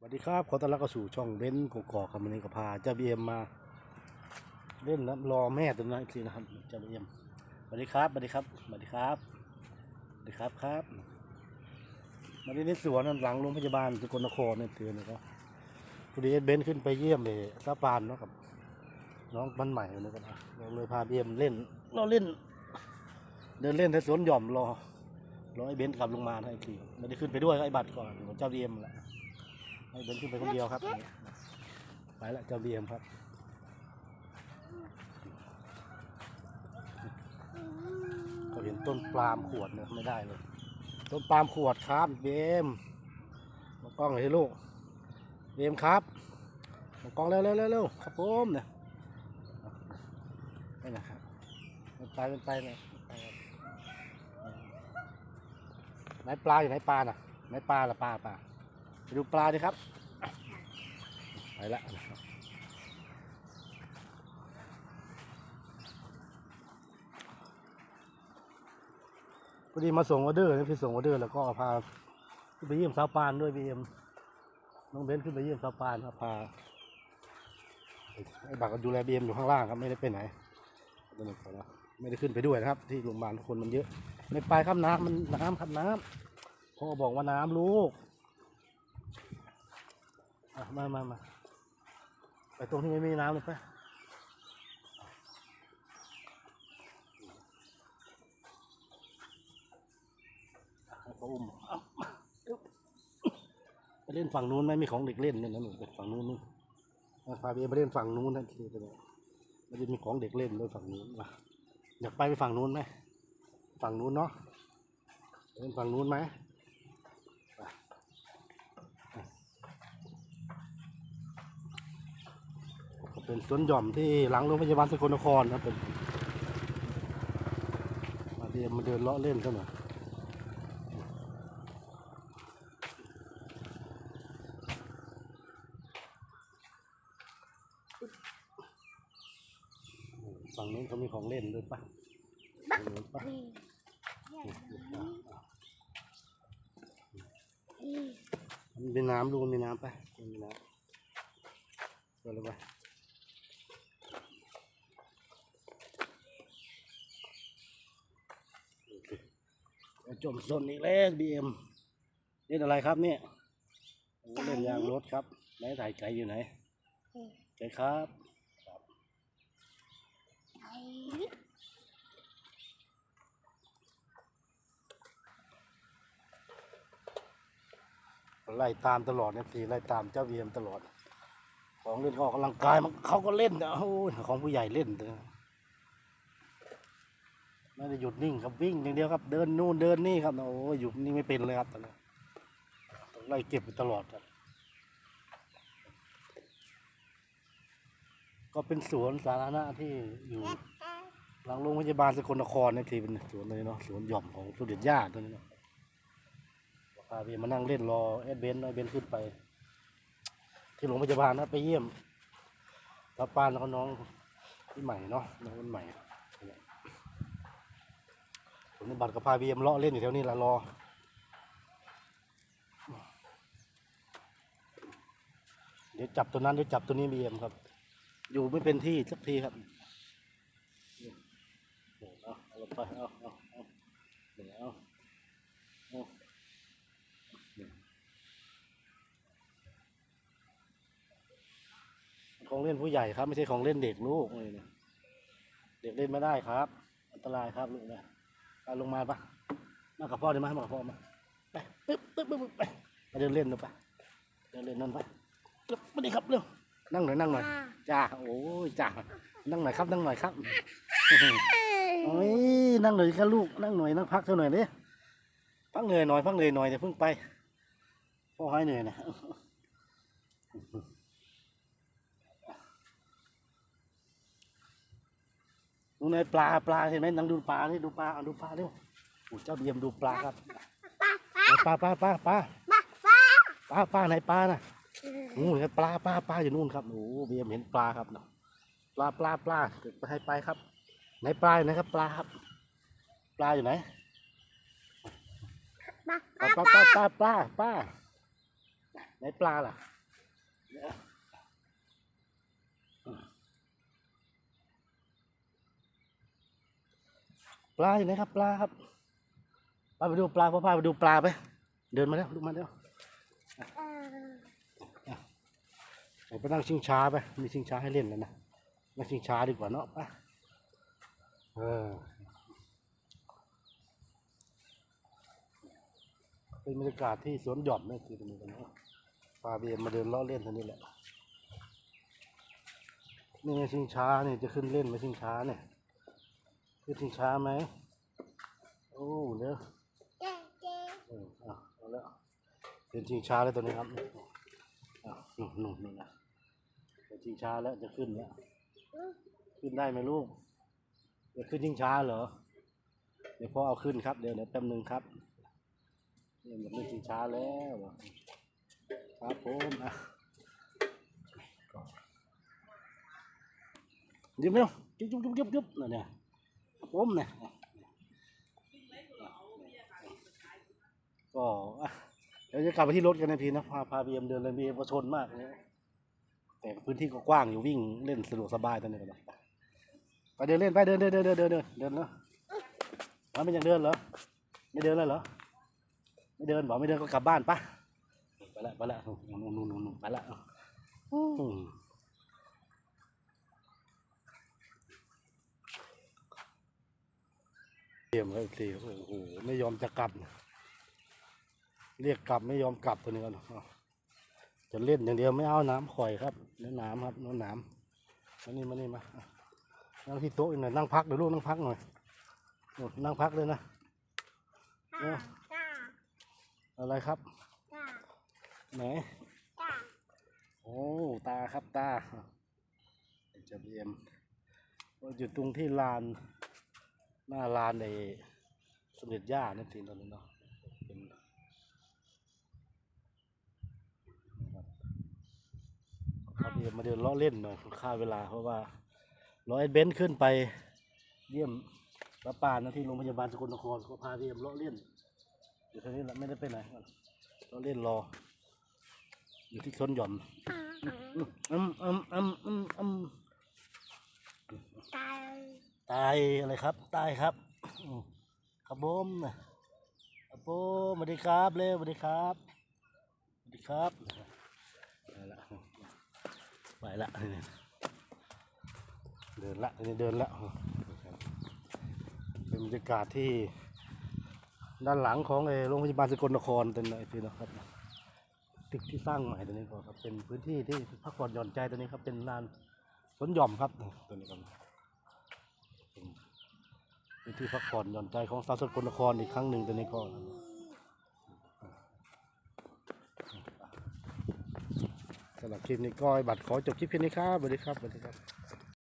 สวัสดีครับ ขอต้อนรับเข้าสู่ช่องเบนซ์กกอกครับวันนี้ก็พาเจ้าบีเอ็มมา เล่นนะรอแม่ตัวนั้นอีกทีนะครับเจ้าบีเอ็มสวัสดีครับสวัสดีครับสวัสดีครับสวัสดีครับครับมาที่ในสวนหลังโรงพยาบาลสกลนครเนี่ยเตือนนะครับพอดีเบนซ์ขึ้นไปเยี่ยมเลยซาปานเนาะครับน้องมันใหม่นะครับเราเลยพาบีเอ็มเล่นเราเล่น เดินเล่นในสวนหย่อมรอรอไอ้เบนซ์กลับลงมาให้ทีไม่ได้ขึ้นไปด้วยไอ้บัตรก่อนของเจ้าบีเอ็มแหละ ให้เดินขึ้นไปคนเดียวครับอันนี้ไปละเจ้าเบียมครับก็เห็นต้นปาล์มขวดเนี่ยไม่ได้เลย ต้นปาล์มขวดครับเบมมากล้องเลยให้ลูกเบมครับมากล้องเร็วเร็วเร็วเร็วครับผมเนี่ยนี่นะครับมันไปมันไปเลยไปครับไหนปลาอยู่ไหนปลาน่ะไหนปลาล่ะปลาปลา ไปดูปลาดิครับ ไปละพอดีมาส่งออเดอร์นะพี่ส่งออเดอร์แล้วก็พาไปเยี่ยมสาวปานด้วยบีเอ็มน้องเบนขึ้นไปเยี่ยมสาวปานครับพาไอ้บักก็ดูแลเบีเอ็มอยู่ข้างล่างครับไม่ได้ไปไหนไม่ได้ขึ้นไปด้วยนะครับ ที่โรงพยาบาลคนมันเยอะ ไม่ไปครับน้ำมันน้ำครับน้ำพ่อบอกว่าน้ำลูก มามามาไปตรงที่ไม่มีน้ำเลยไปให้เขาอุ้มไปเล่นฝั่งนู้นไหมมีของเด็กเล่นเนี่ยนะหนูไปฝั่งนู้นนู่นมาพาไปเล่นฝั่งนู้นนั่นคือตัวมันจะมีของเด็กเล่นด้วยฝั่งนู้นมาอยากไปไปฝั่งนู้นไหมฝั่งนู้นเนาะไปเล่นฝั่งนู้นไหม เป็นสวนหย่อมที่หลังโรงพยาบาลสกลนครนะครับเป็นมาเดินมาเดินเลาะเล่นกันหน่อยฝั่งนู้นเขามีของเล่นด้วยปะฝั่งนู้นปะมันมีน้ำดูมันมีน้ำปะมันมีน้ำเดี๋ยวเลยไป จมสนอีกแล้วบีเอ็มเล่นอะไรครับเนี่ยโอ้เล่นยางรถครับไหนถ่ายไก่อยู่ไหนไก่ครับไล่ตามตลอดเนี่ยสีไล่ตามเจ้าบีเอ็มตลอด ของเล่นออกกำลังกายมันเขาก็เล่นนะโอ้ยของผู้ใหญ่เล่นเนะ ไม่ได้หยุดนิ่งครับวิ่งอย่างเดียวครับ เดินนู่นเดินนี่ครับโอ้ยหยุดนิ่งไม่เป็นเลยครับตอนนี้ต้องไล่เก็บอยู่ตลอดครับ ก็เป็นสวนสาธารณะที่อยู่ หลังโรงพยาบาลสกลนครนี่ทีเป็นสวนเลยเนาะสวนหย่อมของสุเด็จย่าตัวนี้เนาะพาเพี่มานั่งเล่นรอเอดเบนเอดเบนขึ้นไป ที่โรงพยาบาลนะไปเยี่ยมป้าปานแล้วก็น้องที่ใหม่เนาะน้องคนใหม่ ผมนี่บัตรกับพาบีเอ็มเลาะเล่นอยู่แถวนี้ละรอเดี๋ยวจับตัวนั้นเดี๋ยวจับตัวนี้บีเอ็มครับ อยู่ไม่เป็นที่สักทีครับเอาลงไปเอาเอาเอาเดี๋ยวเอาเอาของเล่นผู้ใหญ่ครับ ไม่ใช่ของเล่นเด็กลูกเลยเนี่ยเด็กเล่นไม่ได้ครับ อันตรายครับลูกนะ เอาลงมาปะมากับพ่อดีไหมมากับพ่อมาไปปึ๊บปึ๊บปึ๊บปึ๊บไปไปเดินเล่นนะปะเดินเล่นนั่นไปปึ๊บมาดิครับเร็วนั่งหน่อยนั่งหน่อยจ้าโอ้ยจ้านั่งหน่อยครับนั่งหน่อยครับโอ้ยนั่งหน่อยครับลูกนั่งหน่อยนั่งพักเท่าหน่อยดิพักเหนื่อยหน่อยพักเหนื่อยหน่อยเดี๋ยวเพิ่งไปพ่อให้เหนื่อยนะ ดูในปลาปลาเห็นไหมนั่งดูปลานี่ดูปลาเอาดูปลาเร็วโอ้เจ้าเบียมดูปลาครับไหนปลาปลาปลาปลาปลาปลาไหนปลาน่ะนู่นครับปลาปลาปลาอยู่นู่นครับโอ้โหเบียมเห็นปลาครับเนาะปลาปลาปลาเดี๋ยวไปให้ไปครับไหนปลาอยู่ไหนครับปลาครับ ปลาอยู่ไหนปลาปลาปลาปลาปลาปลาไหนปลาล่ะเนี่ย ปลาอยู่ไหนครับปลาครับป้าไปดูปลาพ่อพาไปดูปลาไป เดินมาแล้วดูมาแล้วไปนั่งชิงช้าไป มีชิงช้าให้เล่นแล้วนะนั่งชิงช้าดีกว่าเนาะไปเออเป็นบรรยากาศที่สวนหย่อมนี่คือตรงนี้กันเนาะพาเบียมมาเดินเลาะเล่นตรงนี้แหละนี่ชิงช้าเนี่ยจะขึ้นเล่นไหมชิงช้าเนี่ย ขึ้นชิงช้าไหมโอ้เดี๋ยวเอออะเอาแล้วเป็นชิงช้าแล้วตัวนี้ครับอะหนุ่มหนุ่มนี่นะเป็นชิงช้าแล้วจะขึ้นแล้วขึ้นได้ไหมลูกจะขึ้นชิงช้าเหรอเดี๋ยวพ่อเอาขึ้นครับเดี๋ยวเดี๋ยวแป๊บนึงครับเนี่ยมันเป็นชิงช้าแล้วครับผมอะยิ้มเร็วจุ๊บจุ๊บจุ๊บจุ๊บจุ๊บเนี่ย ผมเนี่ยก็เดี๋ยวจะกลับไปที่รถกันนะพี่นะพาพาบีเอ็มเดินเลยบีเอ็มก็ชนมากเลยแต่พื้นที่ก็กว้างอยู่วิ่งเล่นสะดวกสบายตอนนี้ก็ได้ไปเดินเล่นไปเดินเดินเดินเดินเดินเดินเดินเนาะไม่ยากเดินเหรอไม่เดินแล้วเหรอไม่เดินบอกไม่เดินก็กลับบ้านปะไปละไปละนู่นนู่นนู่นนู่นไปละ อืมเตรียมไว้สิโอ้โหไม่ยอมจะกลับนะเรียกกลับไม่ยอมกลับตัวนี้กันเอาจะเล่นอย่างเดียวไม่เอาน้ำข่อยครับเนื้อน้ำครับเนื้อน้ำมานี่มานี่มาอะนั่งที่โต๊ะอีกหน่อยนั่งพักเดี๋ยวลูกนั่งพักหน่อยโน่นนั่งพักเลยนะเนี่ยอะไรครับไหนโอ้ตาครับตาจะเบียมอยู่ตรงที่ลาน หน้าลานในสมเด็จย่านั่นสิตอนนั้นเนาะเป็นครับเขาเดินมาเดินเลาะเล่นหน่อยค่าเวลาเพราะว่าร้อยเบนซ์ขึ้นไปเยี่ยมป้าป่านะที่โรงพยาบาลสกลนครก็พาเยี่ยมเลาะเล่นอยู่ที่นี้แหละไม่ได้ไปไหนเลาะเล่นรอ อยู่ที่สวนหย่อมอืมอืมอืมอืม อืมตายอะไรครับตายครับอืมครับผมนะครับผมสวัสดีครับเร็วสวัสดีครับสวัสดีครับไปละไปละเดินละเดินละเป็นบรรยากาศที่ด้านหลังของโรงพยาบาลสกลนครเป็นไอ้พี่นะครับตึกที่สร้างใหม่ตัวนี้ก็ครับเป็นพื้นที่ที่พักผ่อนหย่อนใจตัวนี้ครับเป็นลานสวนหย่อมครับตัวนี้ครับ เป็นที่พักผ่อนหย่อนใจของสาวสกลนครอีกครั้งหนึ่งตอนนี้ก็สำหรับคลิปนี้ก็ใบัตรขอจบคลิปเพียงนี้ครับสวัสดีครับสวัสดีครับ